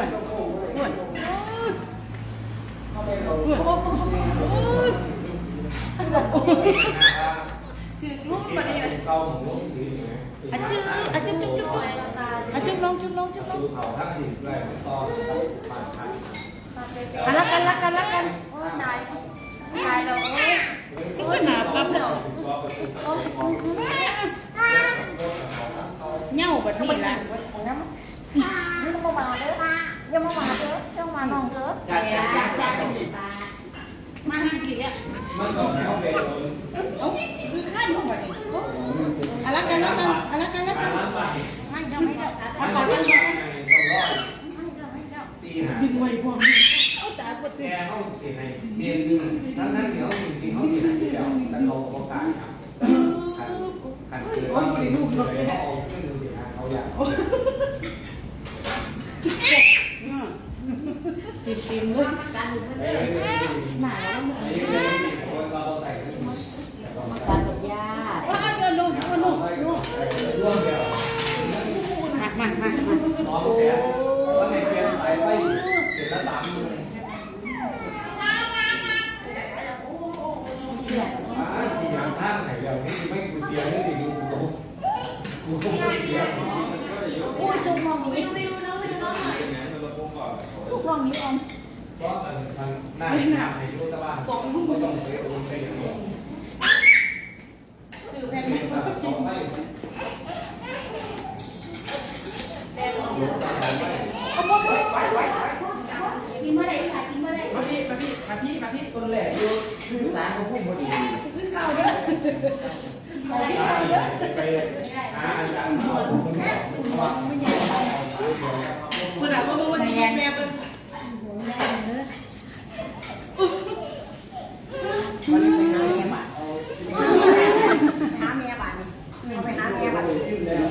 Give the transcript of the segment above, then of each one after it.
วนอ้วนอ้วนถือรูปมาดีเลยเก่าของลูกสีนี่ไงอาจื้ออาจื้อจุ๊บจุ๊บอาจื้อลงจุ๊บลงจุ๊บลงดูเขาทั้งดินเลยตอนผ่านผ่านอะรักกันรักกันรักกันโอ้ตายตายแล้วโอ้ยไม่ค่อยหนาปั๊บเนาะเหง่าแบบนี้ละ น้ำนี่ต้องมาเด้ อยังมาหวาเด้อยังมาน้องเด้ออยากอยากอยากอยากมาห้กี่อะมันต้องเข้าไปเลยเอ้าคือข้ามลงไปนี่อะรักกันรักกันอะรักกันรักกันน้ำไม่เด้อไม่เด้อมันต้องร้อยไม่เด้อไม่เด้อสี่หาดึงไว้พร้อมเอาตาปวดแกเขาสีให้เรียนดีทั้งนั้นเดี๋ยวจริงๆเขาสีให้เดี๋ยวแต่เราโอกาสครับขันเกิดว่ามันลูกเลยเขาเอาขึ้นดูสิฮะเขาอยาก ติดติมเลยการดูมันเออ หน้าหน้าให้ยุตบ้านก็ต้องไปโอนไปอย่างเดียวสื่อแพไม่งไม่ไหมตัดเขาไม่เอาบ่บ่ไปไปกินเมื่อไรค่ะกินเมื่อไรมาพี่มาพี่มาพี่มาพี่คนแรกอยู่คือสารของผู้บริหารขึ้นเก่าเด้อไปหาอาจารย์มาผมบอกว่าคนละว่าว่าจะแย่แบบเป็นวันนี้ไปหาเมียมา หาเมียบ้านนี่เอาไปหาเมียบ้าน ขึ้นแล้ว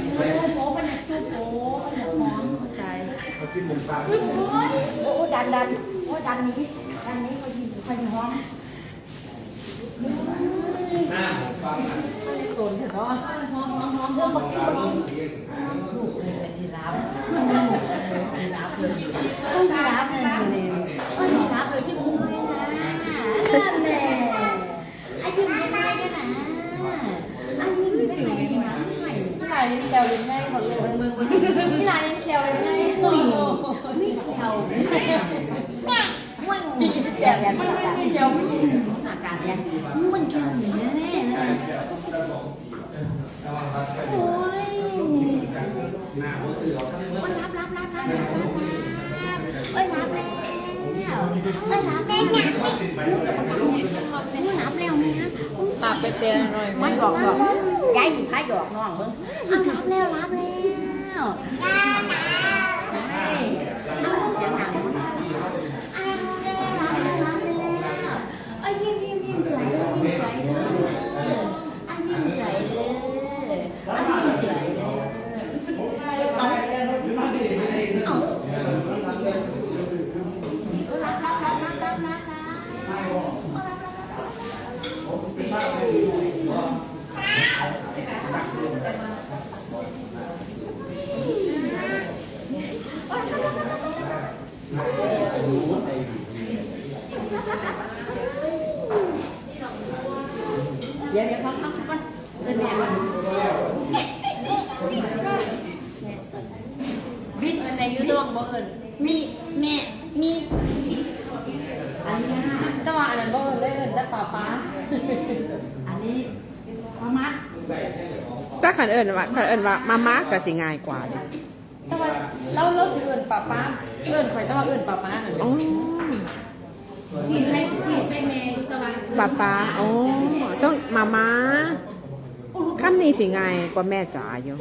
โอ้เป็นจุกโอ้เป็นหอมตาย เขากินหมูปลา โอ้ ดันโอ้ดันนี้ดันนี้เขาดีเขาดีหอมหน้าหมูปลาหนักตนเถอะเนาะหอมหอมหอมมองตาลูกเสียหาสีรับสีรับเลยสีรับเลยนี่เออสีรับเลยที่มุ้งเลยนะนั่นแหละไอ้ยิ้มไม่ได้กันนะไอ้ยิ้มไม่ได้กันนะไม่นี่ลายลิ้นแซวลิ้นง่ายหมดเลยมืองบนนี่ลายลิ้นแซวลิ้นง่าย อุ้ยไม่เข่าแม่ว่างแต่ยังไม่ได้ แซวไม่ยิน อาการยังมันเข่าแน่แน่เดี๋ยวจะบอกระวังครับโอ้ยหน้าหัวเสือทั้งเมื่อโอ้ยรับรับรับรับรับรับโอ้ยรับแล้วโอ้ยรับแล้วเนี่ยรับแล้วเนี่ยปากเป็นเตียหน่อยมันหยอกหยอกยายสิพาหยอกน้องมึงเอารับแล้วรับแล้วเอาเสียงดังเอารับแล้วรับแล้วไอ้ยิ้มยิ้มยิ้มไหลยิ้มไหลเลยไอ้ยิ้มไหลเลยไอ้ยิ้มไหลเลยเอาเอารับรับรับรับรับรับรับ เดี๋ยวเดี๋ยวพักพักก่อนเป็นแม่มันบิดเอิญในยูทูบบ่เอิญมีแม่มีอันนี้นะแต่ว่าอันนั้นบ่เอิญเลยเอิญแต่ป้าป้า อันนี้มามะถ้าขันเอิญว่าขันเอิญว่ามามาก็สิง่ายกว่าเด้แต่ว่าเราเราสิเอิญป้าป้าเอิญข่อยแต่ว่าเอิญป้าป้าหนั่นอ๋อ สี่ใส่สี่ใส่แม่ต่ว่าป้าป้าโอ๋อ ต้องมามาคำนี้สิไงกว่าแม่จ๋าอยู่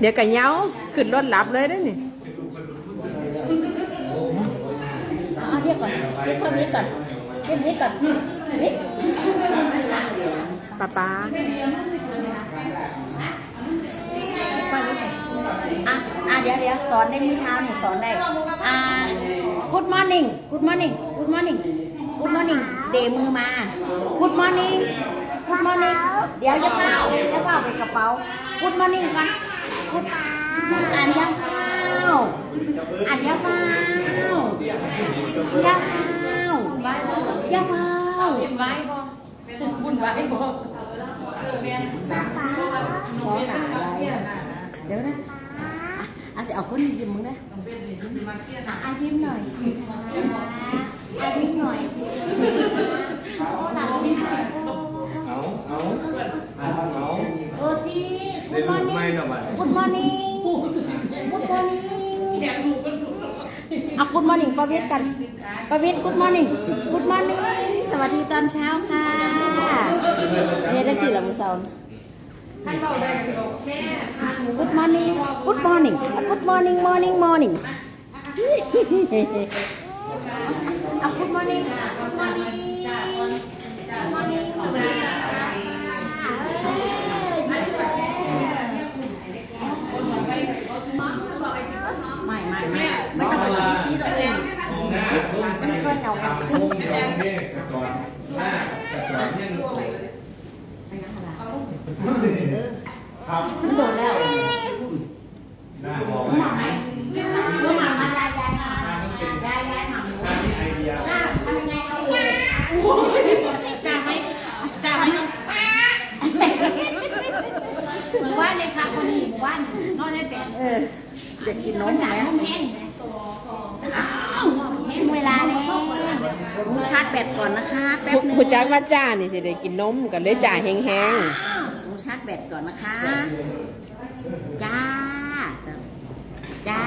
เดี๋ยวกันเหย้าขึ้นรถหลับเลยได้อนี่เอาเรียกก่อนเรียกเพิ่มนิดก่อนเรียกนิดก่อนนิดป้าป้า อะอะเดี๋ยวเดี๋ยวสอนในมื้อเช้านี่สอนได้ อ่า good morning good morning good morning good morning เดมือมา Good morning Good morning เดี๋ยวจะเฝ้าจะเฝ้าไปกระเป๋า Good morning กัน Good อ่านยังเฝ้าอ่านยังเฝ้ายังเฝ้ายังเฝ้าเป็นไว้บ่เป็นบุญไว้บ่เออแม่นหมอหนาอะไรเดี๋ยวนะ อะเอาคนยิ้มมึงนะอะอายิ้มหน่อยสิคะอายิ้มหน่อยสิโอ้หนายิ้มหน่อยโอ้เอาเอาเอาเอาเออสิได้ Good ลูก morning ไม่หรอบัด Good morning Good morning แกลูกก็ลูกเอา Good morning ประเวศกันประเวศ Good morning Good morning สวัสดีตอนเช้าค่ะเรียนได้สี่ละมือเสาร์ท่านเบาได้แม่ Good morning Good morning Good morning morning morning เอา Good morning Good morning Good morning สวัสดีค่ะไม่ไม่ไม่ไม่ต้องมาชี้ตัวเองหน้าทุ่มสี่ทำทุ่มเดียวเนี่ยกระจอนหน้ากระจอนเนี่ยครับมันโดนแล้ว บ้านนอนได้แต่เออเด็กกินนมไหมเวลาแล้วชาร์จแบตก่อนนะคะแป๊บนึงคุณจักว่าจ้านี่สิได้กินนมกันเลยจ่าแห้งๆชาร์จแบตก่อนนะคะ จ้า จ้า